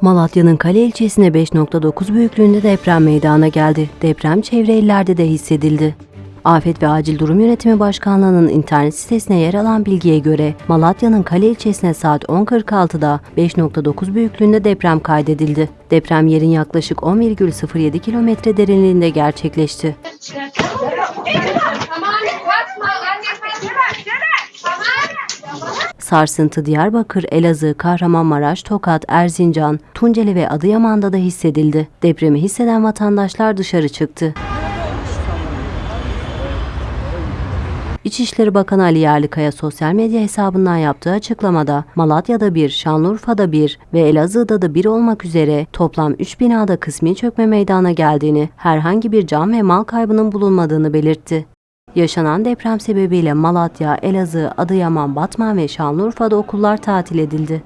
Malatya'nın Kale ilçesine 5.9 büyüklüğünde deprem meydana geldi. Deprem çevre illerde de hissedildi. Afet ve Acil Durum Yönetimi Başkanlığı'nın internet sitesine yer alan bilgiye göre Malatya'nın Kale ilçesine saat 10.46'da 5.9 büyüklüğünde deprem kaydedildi. Deprem yerin yaklaşık 10,07 kilometre derinliğinde gerçekleşti. Sarsıntı Diyarbakır, Elazığ, Kahramanmaraş, Tokat, Erzincan, Tunceli ve Adıyaman'da da hissedildi. Depremi hisseden vatandaşlar dışarı çıktı. İçişleri Bakanı Ali Yerlikaya sosyal medya hesabından yaptığı açıklamada Malatya'da bir, Şanlıurfa'da bir ve Elazığ'da da bir olmak üzere toplam 3 binada kısmi çökme meydana geldiğini, herhangi bir can ve mal kaybının bulunmadığını belirtti. Yaşanan deprem sebebiyle Malatya, Elazığ, Adıyaman, Batman ve Şanlıurfa'da okullar tatil edildi.